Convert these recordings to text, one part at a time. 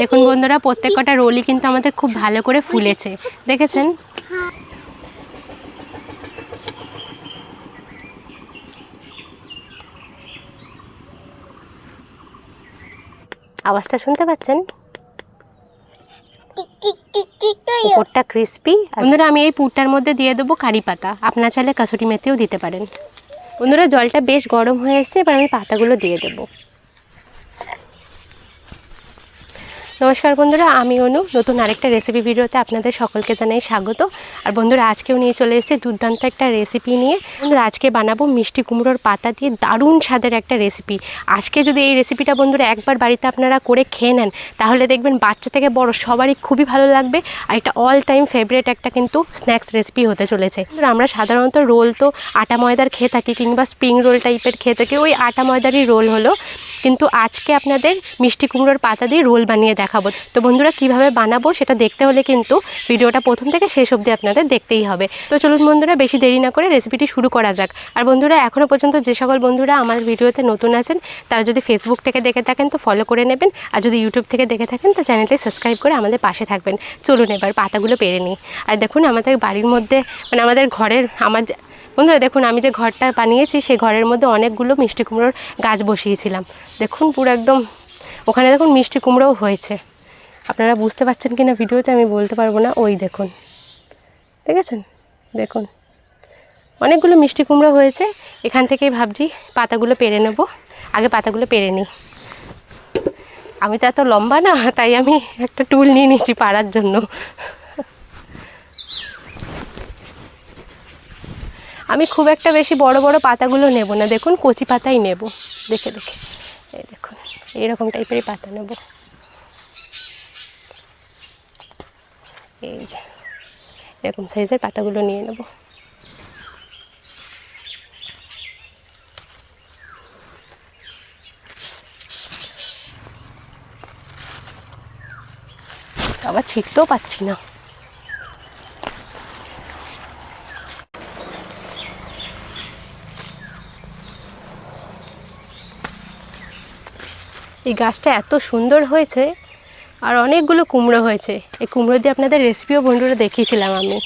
দেখুন বন্ধুরা প্রত্যেক কটা রোলই কিন্তু আমাদের খুব ভালো করে ফুলেছে। দেখেছেন? আওয়াজটা শুনতে পাচ্ছেন? উপরটা ক্রিস্পি বন্ধুরা, আমি এই পুরটার মধ্যে দিয়ে দেবো কারি পাতা। আপনার চাইলে কাসুরি মেথিও দিতে পারেন। বন্ধুরা, জলটা বেশ গরম হয়ে এসছে, এবার আমি পাতাগুলো দিয়ে দেবো। নমস্কার বন্ধুরা, আমি অনু। নতুন আরেকটা রেসিপি ভিডিওতে আপনাদের সকলকে জানাই স্বাগত। আর বন্ধুরা, আজকেও নিয়ে চলে এসেছি দুর্দান্ত একটা রেসিপি নিয়ে। বন্ধুরা, আজকে বানাবো মিষ্টি কুমড়োর পাতা দিয়ে দারুণ স্বাদের একটা রেসিপি আজকে যদি এই রেসিপিটা বন্ধুরা একবার বাড়িতে আপনারা করে খেয়ে নেন, তাহলে দেখবেন বাচ্চা থেকে বড় সবারই খুবই ভালো লাগবে। আর এটা অল টাইম ফেভারিট একটা কিন্তু স্ন্যাক্স রেসিপি হতে চলেছে। আমরা সাধারণত রোল তো আটা ময়দার খেয়ে থাকি, কিংবা স্প্রিং রোল টাইপের খেয়ে থাকি। ওই আটা ময়দারই রোল হলো। কিন্তু আজকে আপনাদের মিষ্টি কুমড়োর পাতা দিয়ে রোল বানিয়ে দেখাবো। তো বন্ধুরা, কীভাবে বানাবো সেটা দেখতে হলে কিন্তু ভিডিওটা প্রথম থেকে শেষ অবধি আপনাদের দেখতেই হবে। তো চলুন বন্ধুরা, বেশি দেরি না করে রেসিপিটি শুরু করা যাক। আর বন্ধুরা এখনও পর্যন্ত যে সকল বন্ধুরা আমার ভিডিওতে নতুন আছেন, তারা যদি ফেসবুক থেকে দেখে থাকেন তো ফলো করে নেবেন, আর যদি ইউটিউব থেকে দেখে থাকেন তো চ্যানেলটি সাবস্ক্রাইব করে আমাদের পাশে থাকবেন। চলুন এবার পাতাগুলো পেরে নিই। আর দেখুন, আমাদের বাড়ির মধ্যে মানে আমাদের ঘরের, আমার বন্ধুরা, দেখুন, আমি যে ঘরটা বানিয়েছি, সেই ঘরের মধ্যে অনেকগুলো মিষ্টি কুমড়োর গাছ বসিয়েছিলাম। দেখুন, পুরো একদম ওখানে দেখুন মিষ্টি কুমড়োও হয়েছে। আপনারা বুঝতে পারছেন কি না ভিডিওতে, আমি বলতে পারব না। ওই দেখুন, দেখেছেন? দেখুন, অনেকগুলো মিষ্টি কুমড়ো হয়েছে। এখান থেকেই ভাবছি পাতাগুলো পেরে নেব। আগে পাতাগুলো পেরে নিই। আমি তো এত লম্বা না, তাই আমি একটা টুল নিয়ে নিচ্ছি পাড়ার জন্য। আমি খুব একটা বেশি বড় বড় পাতাগুলো নেব না। দেখুন, কচি পাতাই নেব। দেখে দেখে। এই দেখুন, এইরকম টাইপেরই পাতা নেব। এই যে, এরকম সাইজের পাতাগুলো নিয়ে নেব। আবার ছিটতেও পাচ্ছি না। এই গাছটা এত সুন্দর হয়েছে আর অনেকগুলো কুমড়ো হয়েছে। এই কুমড়ো দিয়ে আপনাদের রেসিপিও বন্ধুরা দেখিয়েছিলাম আমি।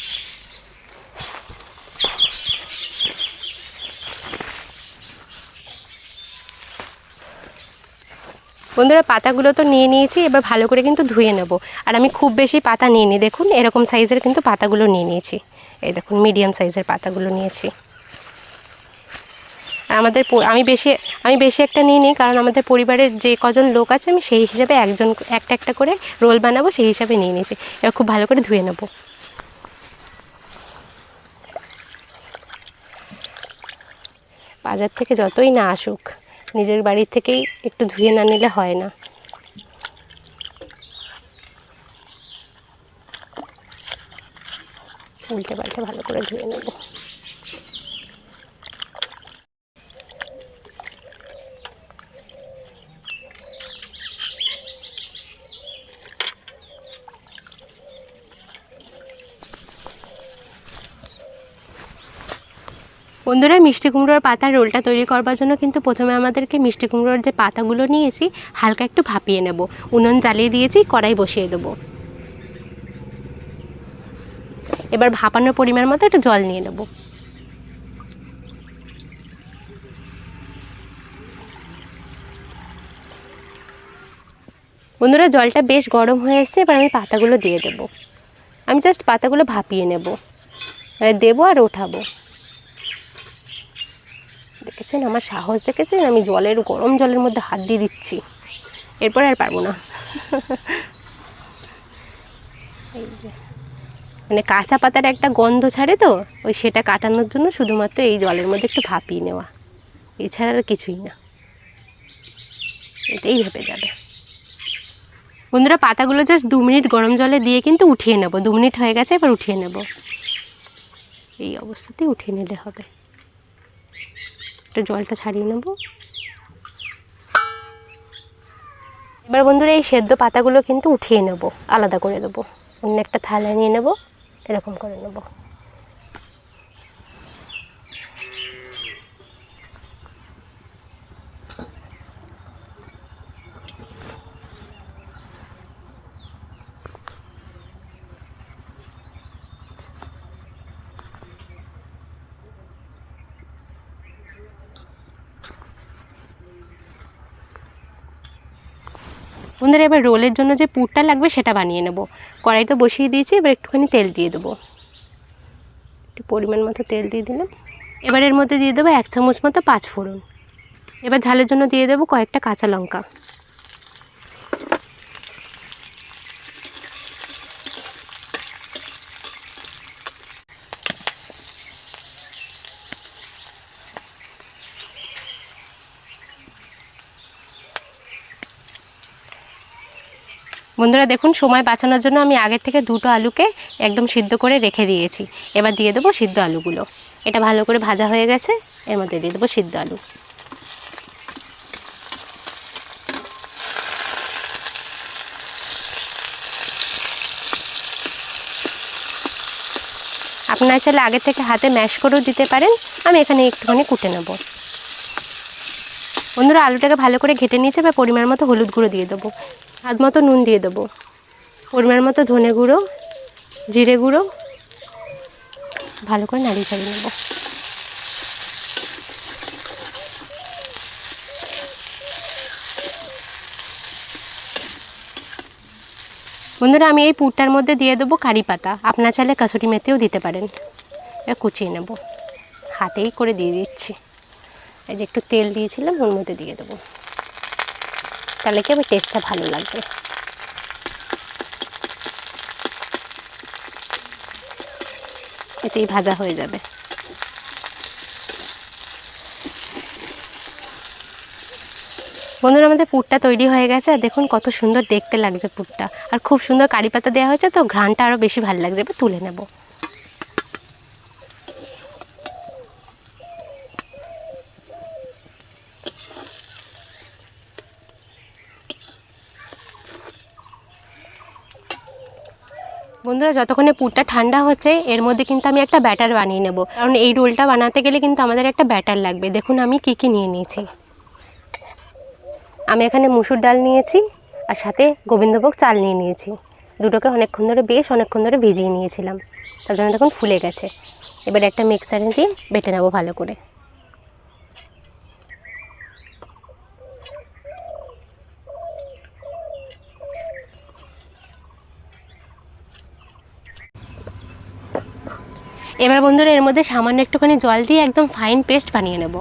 বন্ধুরা, পাতাগুলো তো নিয়ে নিয়েছি, এবার ভালো করে কিন্তু ধুয়ে নেব। আর আমি খুব বেশি পাতা নিয়ে নিই দেখুন, এরকম সাইজের কিন্তু পাতাগুলো নিয়ে নিয়েছি। এই দেখুন মিডিয়াম সাইজের পাতাগুলো নিয়েছি। আর আমাদের আমি বেশি আমি বেশি একটা নিই কারণ আমাদের পরিবারের যে কজন লোক আছে, আমি সেই হিসাবে একজন, একটা একটা করে রোল বানাবো, সেই হিসাবে নিয়ে নিয়েছি। এবার খুব ভালো করে ধুয়ে নেব। বাজার থেকে যতই না আসুক, নিজের বাড়ির থেকেই একটু ধুয়ে না নিলে হয় না। উল্টে পাল্টে ভালো করে ধুয়ে নেব। বন্ধুরা, মিষ্টি কুমড়োর পাতার রোলটা তৈরি করবার জন্য কিন্তু প্রথমে আমাদেরকে মিষ্টি কুমড়োর যে পাতাগুলো নিয়েছি, হালকা একটু ভাপিয়ে নেব। উনুন জ্বালিয়ে দিয়েছি, কড়াই বসিয়ে দেবো। এবার ভাপানোর পরিমাণ মতো একটু জল নিয়ে নেব। বন্ধুরা, জলটা বেশ গরম হয়ে এসছে, এবার আমি পাতাগুলো দিয়ে দেবো। আমি জাস্ট পাতাগুলো ভাপিয়ে নেব। মানে দেবো আর ওঠাবো। দেখেছেন? আমার সাহস দেখেছেন? আমি জলের, গরম জলের মধ্যে হাত দিয়ে দিচ্ছি। এরপরে আর পারব না। এই যে। মানে কাঁচা পাতার একটা গন্ধ ছাড়ে তো, ওই সেটা কাটানোর জন্য শুধুমাত্র এই জলের মধ্যে একটু ভাপিয়ে নেওয়া। এছাড়া আর কিছুই না। এতেই হেঁপে যাবে। বন্ধুরা, পাতাগুলো জাস্ট দু মিনিট গরম জলে দিয়ে কিন্তু উঠিয়ে নেব। দু মিনিট হয়ে গেছে, এবার উঠিয়ে নেব। এই অবস্থাতেই উঠিয়ে নিলে হবে। একটু জলটা ছাড়িয়ে নেব। এবার বন্ধুরা এই সেদ্ধ পাতাগুলো কিন্তু উঠিয়ে নেব, আলাদা করে দেবো। অন্য একটা থালা নিয়ে নেব, এরকম করে নেব। বন্ধুরা এবার রোলের জন্য যে পুরটা লাগবে সেটা বানিয়ে নেব। কড়াই তো বসিয়ে দিয়েছি, এবার একটুখানি তেল দিয়ে দেবো। একটু পরিমাণ মতো তেল দিয়ে দিলাম। এবার এর মধ্যে দিয়ে দেবো এক চামচ মতো পাঁচ ফোড়ন এবার ঝালের জন্য দিয়ে দেবো কয়েকটা কাঁচা লঙ্কা। বন্ধুরা দেখুন, সময় বাঁচানোর জন্য আমি আগের থেকে দুটো আলুকে একদম সিদ্ধ করে রেখে দিয়েছি। এবার দিয়ে দেবো সিদ্ধ আলুগুলো। এটা ভালো করে ভাজা হয়ে গেছে, এর মধ্যে দিয়ে দেবো সিদ্ধ আলু। আপনারা চাইলে আগে থেকে হাতে ম্যাশ করেও দিতে পারেন, আমি এখানে একটুখানি কুটে নেব। বন্ধুরা, আলুটাকে ভালো করে ঘেটে নিয়েছে বা পরিমাণ মতো হলুদ গুঁড়ো দিয়ে দেবো। হাত মতো নুন দিয়ে দেবো। পরিমাণ মতো ধনে গুঁড়ো, জিরে গুঁড়ো, ভালো করে নাড়িয়ে চাড়িয়ে নেব। বন্ধুরা, আমি এই পুরটার মধ্যে দিয়ে দেবো কারি পাতা। আপনার চাইলে কাসুরি মেথিও দিতে পারেন। এবার কুচিয়ে নেব। হাতেই করে দিয়ে দিচ্ছি। এই যে একটু তেল দিয়েছিলাম, ওর মধ্যে দিয়ে দেবো। তাহলে কি আমার টেস্টটা ভালো লাগবে। এতেই ভাজা হয়ে যাবে। বন্ধুরা, আমাদের পুরটা তৈরি হয়ে গেছে আর দেখুন কত সুন্দর দেখতে লাগছে পুরটা। আর খুব সুন্দর কারি পাতা দেওয়া হয়েছে, তো ঘ্রাণটা আরও বেশি ভালো লাগছে, এবার তুলে নেব। বন্ধুরা, যতক্ষণে পুরটা ঠান্ডা হচ্ছে, এর মধ্যে কিন্তু আমি একটা ব্যাটার বানিয়ে নেব। কারণ এই রোলটা বানাতে গেলে কিন্তু আমাদের একটা ব্যাটার লাগবে। দেখুন আমি কি কি নিয়ে নিয়েছি। আমি এখানে মুসুর ডাল নিয়েছি, আর সাথে গোবিন্দভোগ চাল নিয়ে নিয়েছি। দুটোকে অনেকক্ষণ ধরে বেশ অনেকক্ষণ ধরে ভিজিয়ে নিয়েছিলাম। তার জন্য দেখুন ফুলে গেছে। এবার একটা মিক্সারে দিয়ে বেটে নেব ভালো করে। এবার বন্ধুরা, এর মধ্যে সামান্য একটুখানি জল দিয়ে একদম ফাইন পেস্ট বানিয়ে নেব।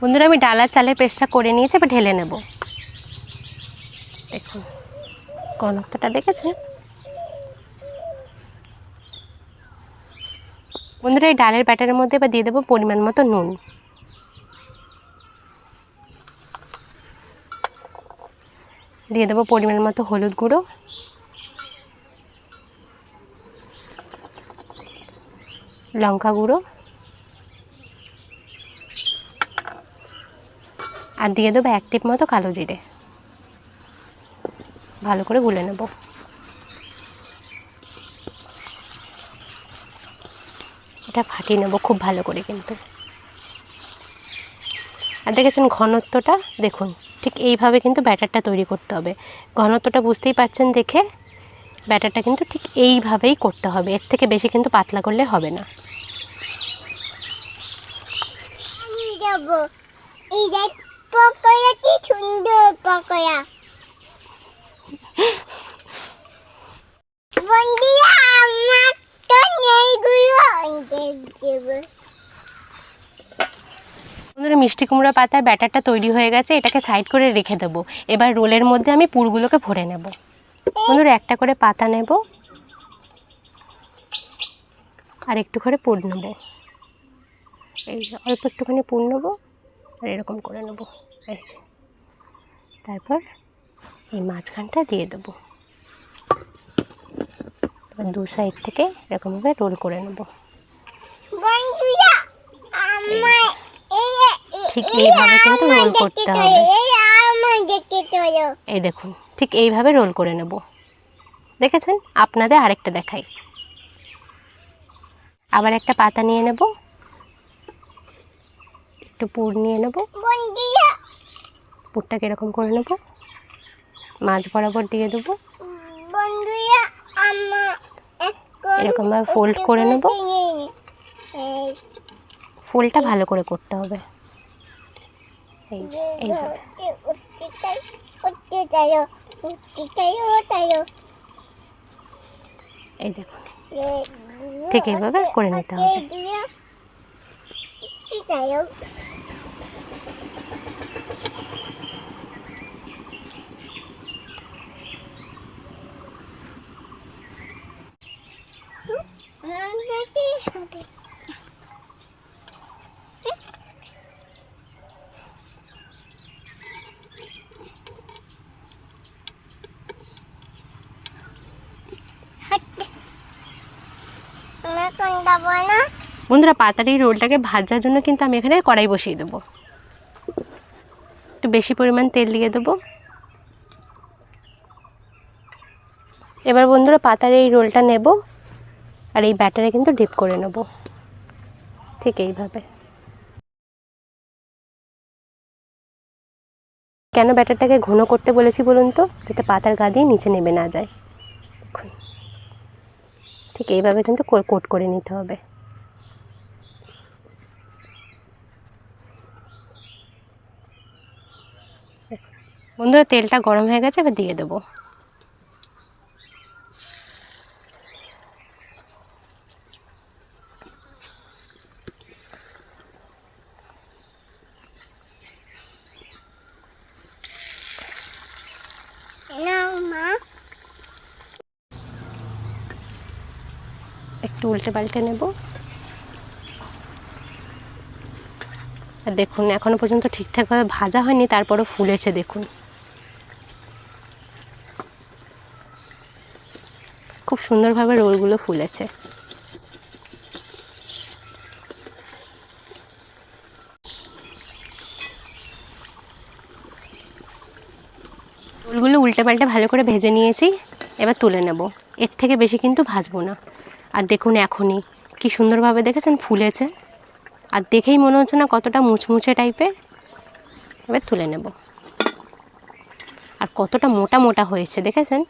বন্ধুরা, আমি ডালার চালের পেস্টটা করে নিয়েছি, এবার ঢেলে নেব। দেখুন, ঘনত্বটা দেখেছে বন্ধুরা, এই ডালের ব্যাটারের মধ্যে এবার দিয়ে দেবো পরিমাণ মতো নুন। দিয়ে দেবো পরিমাণ মতো হলুদ গুঁড়ো। লঙ্কা গুঁড়ো আর দিয়ে দেবো এক টিপ মতো কালো জিরে। ভালো করে গুলে নেব। এটা ফাটিয়ে নেব খুব ভালো করে কিন্তু। আর দেখেছেন ঘনত্বটা? দেখুন, ঠিক এইভাবে কিন্তু ব্যাটারটা তৈরি করতে হবে। ঘনত্বটা বুঝতেই পারছেন দেখে। ব্যাটারটা কিন্তু ঠিক এইভাবেই করতে হবে। এর থেকে বেশি কিন্তু পাতলা করলে হবে না। বন্ধুরা মিষ্টি কুমড়া পাতার ব্যাটারটা তৈরি হয়ে গেছে এটাকে সাইড করে রেখে দেবো। এবার রোলের মধ্যে আমি পুরগুলোকে ভরে নেব। বন্ধুরা একটা করে পাতা নেব আর একটু করে পুর নেব। এই যে অল্প একটুখানি পুর নেব আর এরকম করে নেব। এই যে। তারপর এই মাঝখানটা দিয়ে দেবো। দু সাইড থেকে এরকমভাবে রোল করে নেব। ঠিক এইভাবে কিন্তু রোল করতে হবে। এই দেখুন। ঠিক এইভাবে রোল করে নেব। দেখেছেন? আপনাদের আরেকটা দেখাই। আবার একটা পাতা নিয়ে নেব। একটু পুর নিয়ে নেব। পুরটাকে এরকম করে নেব। মাছ বরাবর দিয়ে দেবো। এরকমভাবে ফোল্ড করে নেব। ফুলটা ভালো করে করতে হবে। এই যে, এইভাবে। এই দেখুন ঠিক এইভাবে করে নিতে হবে হাঁটতে আমরা কোন যাব না? বন্ধুরা পাতার এই রোলটাকে ভাজার জন্য কিন্তু আমি এখানে কড়াই বসিয়ে দেবো। একটু বেশি পরিমাণ তেল দিয়ে দেবো। এবার বন্ধুরা, পাতার এই রোলটা নেব আর এই ব্যাটারে কিন্তু ডিপ করে নেব। ঠিক এইভাবে। কেন ব্যাটারটাকে ঘন করতে বলেছি বলুন তো? যাতে পাতার গা দিয়ে নিচে নেমে না যায়। দেখুন। ঠিক এইভাবে কিন্তু কোট করে নিতে হবে। বন্ধুরা তেলটা গরম হয়ে গেছে, এবার দিয়ে দেবো। একটু উল্টে পাল্টে নেব। আর দেখুন, এখনও পর্যন্ত ঠিকঠাকভাবে ভাজা হয়নি, তারপরও ফুলেছে, দেখুন। খুব সুন্দরভাবে রোলগুলো ফুলেছে। রোলগুলো উল্টে পাল্টে ভালো করে ভেজে নিয়েছি, এবার তুলে নেব। এর থেকে বেশি কিন্তু ভাজবো না। আর দেখুন এখনই, কি সুন্দরভাবে দেখেছেন? ফুলেছে আর দেখেই মনে হচ্ছে না কতটা মুচমুচে টাইপের। এবার তুলে নেব। আর কতটা মোটা মোটা হয়েছে, দেখেছেন?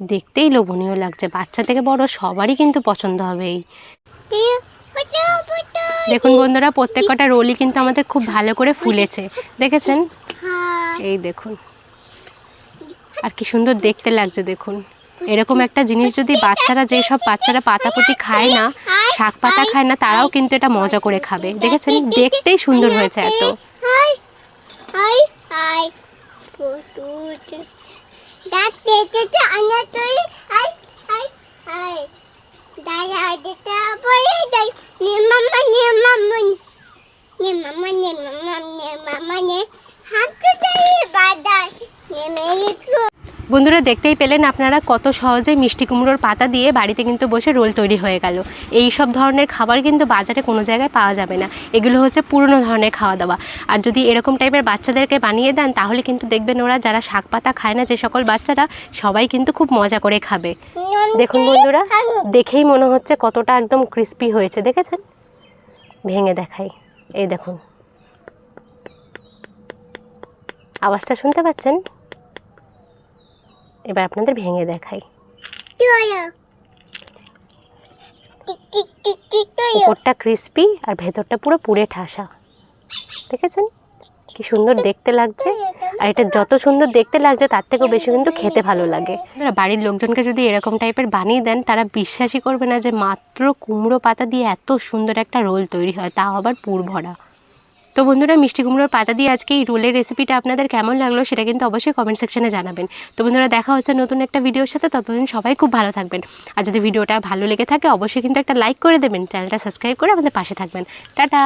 দেখতেই লোভনীয় লাগছে। বাচ্চা থেকে বড় সবারই কিন্তু পছন্দ হবে এই। দেখুন বন্ধুরা, প্রত্যেক কটা রোলই কিন্তু আমাদের খুব ভালো করে ফুলেছে। দেখেছেন? এই দেখুন। আর কি সুন্দর দেখতে লাগছে, দেখুন। এরকম একটা জিনিস যদি বাচ্চারা যেসব বাচ্চারা পাতাপুতি খায় না, শাক পাতা খায় না, তারাও কিন্তু এটা মজা করে খাবে। দেখেছেন? দেখতেই সুন্দর হয়েছে এত। মামা, নে মামা নে মামা, নে। বন্ধুরা দেখতেই পেলেন আপনারা কত সহজে মিষ্টি কুমড়োর পাতা দিয়ে বাড়িতে কিন্তু বসে রোল তৈরি হয়ে গেল। এই সব ধরনের খাবার কিন্তু বাজারে কোনো জায়গায় পাওয়া যাবে না। এগুলো হচ্ছে পুরনো ধরনের খাওয়া দাওয়া। আর যদি এরকম টাইপের বাচ্চাদেরকে বানিয়ে দেন তাহলে কিন্তু দেখবেন ওরা যারা শাক পাতা খায় না যে সকল বাচ্চারা সবাই কিন্তু খুব মজা করে খাবে। দেখুন বন্ধুরা দেখেই মনে হচ্ছে কতটা একদম ক্রিস্পি হয়েছে দেখেছেন? ভেঙে দেখাই। এই দেখুন। আওয়াজটা শুনতে পাচ্ছেন? এবার আপনাদের ভেঙে দেখাই। উপরটা ক্রিস্পি আর ভেতরটা পুরো পুড়ে ঠাসা। দেখেছেন? কি সুন্দর দেখতে লাগছে। আর এটা যত সুন্দর দেখতে লাগছে তার থেকেও বেশি কিন্তু খেতে ভালো লাগে। বাড়ির লোকজনকে যদি এরকম টাইপের বানিয়ে দেন তারা বিশ্বাসই করবে না যে মাত্র কুমড়ো পাতা দিয়ে এত সুন্দর একটা রোল তৈরি হয়। তাও আবার পুর ভরা তো বন্ধুরা মিষ্টি কুমড়োর পাতা দিয়ে আজকে এই রোলের রেসিপিটা আপনাদের কেমন লাগল সেটা কিন্তু অবশ্যই কমেন্ট সেকশানে জানাবেন। তো বন্ধুরা দেখা হচ্ছে নতুন একটা ভিডিওর সাথে, ততদিন সবাই খুব ভালো থাকবেন। আর যদি ভিডিওটা ভালো লেগে থাকে, অবশ্যই কিন্তু একটা লাইক করে দেবেন চ্যানেলটা সাবস্ক্রাইব করে আমাদের পাশে থাকবেন। টাটা!